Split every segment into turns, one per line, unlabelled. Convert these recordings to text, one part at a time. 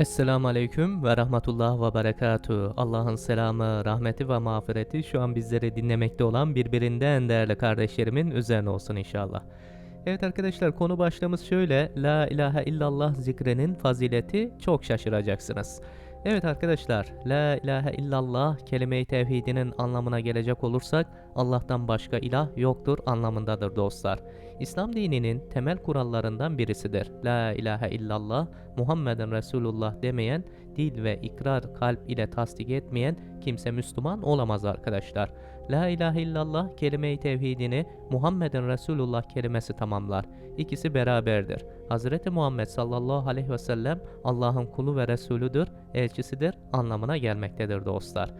Esselamu Aleyküm ve Rahmetullah ve Berekatuhu. Allah'ın selamı, rahmeti ve mağfireti şu an bizleri dinlemekte olan birbirinden değerli kardeşlerimin üzerine olsun inşallah. Evet arkadaşlar konu başlığımız şöyle. La ilahe illallah zikrinin fazileti çok şaşıracaksınız. Evet arkadaşlar, La ilahe illallah kelime-i tevhidinin anlamına gelecek olursak Allah'tan başka ilah yoktur anlamındadır dostlar. İslam dininin temel kurallarından birisidir. La ilahe illallah Muhammeden Resulullah demeyen, dil ve ikrar kalp ile tasdik etmeyen kimse Müslüman olamaz arkadaşlar. La ilahe illallah kelime-i tevhidini Muhammeden Resulullah kelimesi tamamlar. İkisi beraberdir. Hz. Muhammed sallallahu aleyhi ve sellem Allah'ın kulu ve Resulüdür, elçisidir anlamına gelmektedir dostlar.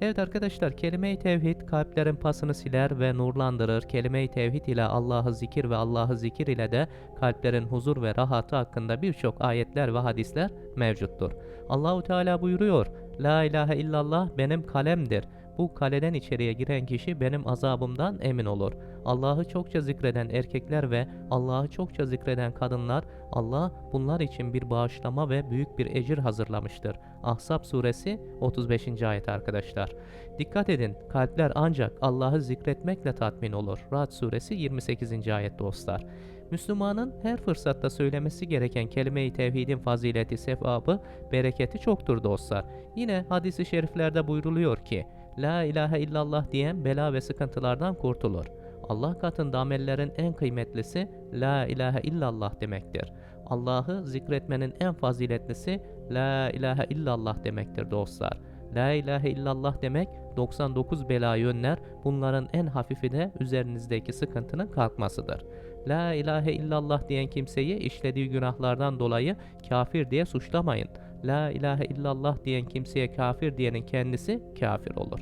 Evet arkadaşlar kelime-i tevhid kalplerin pasını siler ve nurlandırır. Kelime-i tevhid ile Allah'ı zikir ve Allah'ı zikir ile de kalplerin huzur ve rahatı hakkında birçok ayetler ve hadisler mevcuttur. Allahu Teala buyuruyor: La ilahe illallah benim kalemdir. Bu kaleden içeriye giren kişi benim azabımdan emin olur. Allah'ı çokça zikreden erkekler ve Allah'ı çokça zikreden kadınlar Allah bunlar için bir bağışlama ve büyük bir ecir hazırlamıştır. Ahzab suresi 35. ayet arkadaşlar. Dikkat edin kalpler ancak Allah'ı zikretmekle tatmin olur. Ra'd suresi 28. ayet dostlar. Müslümanın her fırsatta söylemesi gereken kelime-i tevhidin fazileti, sevabı, bereketi çoktur dostlar. Yine hadisi şeriflerde buyruluyor ki La ilahe illallah diyen bela ve sıkıntılardan kurtulur. Allah katında amellerin en kıymetlisi La ilahe illallah demektir. Allah'ı zikretmenin en faziletlisi La ilahe illallah demektir dostlar. La ilahe illallah demek 99 belayı önler. Bunların en hafifi de üzerinizdeki sıkıntının kalkmasıdır. La ilahe illallah diyen kimseyi işlediği günahlardan dolayı kafir diye suçlamayın. La ilahe illallah diyen kimseye kafir diyenin kendisi kafir olur.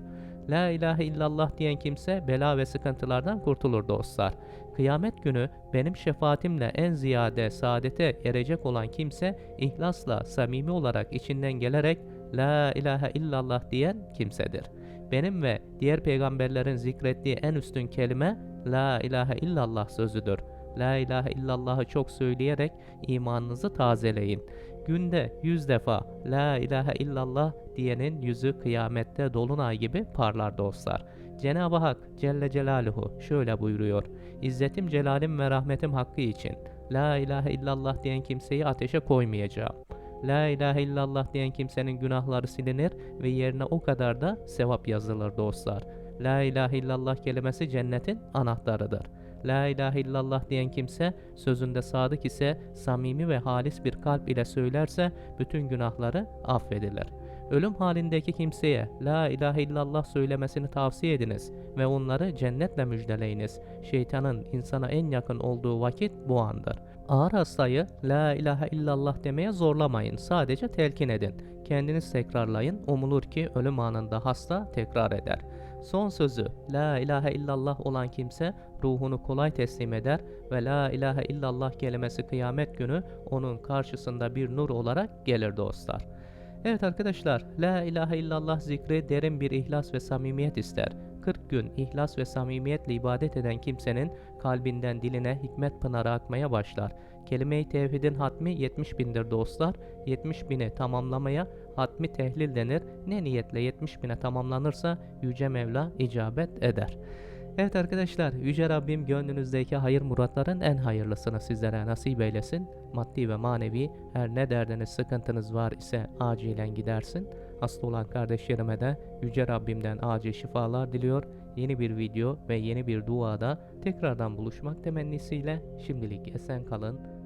La ilahe illallah diyen kimse bela ve sıkıntılardan kurtulur dostlar. Kıyamet günü benim şefaatimle en ziyade saadete erecek olan kimse ihlasla samimi olarak içinden gelerek La ilahe illallah diyen kimsedir. Benim ve diğer peygamberlerin zikrettiği en üstün kelime La ilahe illallah sözüdür. La ilahe illallah'ı çok söyleyerek imanınızı tazeleyin. Günde yüz defa La ilahe illallah diyenin yüzü kıyamette dolunay gibi parlar dostlar. Cenab-ı Hak Celle Celaluhu şöyle buyuruyor. İzzetim, celalim ve rahmetim hakkı için La ilahe illallah diyen kimseyi ateşe koymayacağım. La ilahe illallah diyen kimsenin günahları silinir ve yerine o kadar da sevap yazılır dostlar. La ilahe illallah kelimesi cennetin anahtarıdır. La ilahe illallah diyen kimse sözünde sadık ise samimi ve halis bir kalp ile söylerse bütün günahları affedilir. Ölüm halindeki kimseye La ilahe illallah söylemesini tavsiye ediniz ve onları cennetle müjdeleyiniz. Şeytanın insana en yakın olduğu vakit bu andır. Ağır hastayı La ilahe illallah demeye zorlamayın. Sadece telkin edin. Kendiniz tekrarlayın. Umulur ki ölüm anında hasta tekrar eder. Son sözü La ilahe illallah olan kimse ruhunu kolay teslim eder ve La ilahe illallah kelimesi kıyamet günü onun karşısında bir nur olarak gelir dostlar. Evet arkadaşlar, La ilahe illallah zikri derin bir ihlas ve samimiyet ister. 40 gün ihlas ve samimiyetle ibadet eden kimsenin kalbinden diline hikmet pınarı akmaya başlar. Kelime-i tevhidin hatmi 70 bindir dostlar. 70 bini tamamlamaya hatmi tehlil denir. Ne niyetle 70 bine tamamlanırsa Yüce Mevla icabet eder. Evet arkadaşlar, Yüce Rabbim gönlünüzdeki hayır muratların en hayırlısını sizlere nasip eylesin. Maddi ve manevi her ne derdiniz, sıkıntınız var ise acilen gidersin. Hasta olan kardeşlerime de Yüce Rabbimden acil şifalar diliyor. Yeni bir video ve yeni bir duada tekrardan buluşmak temennisiyle şimdilik esen kalın,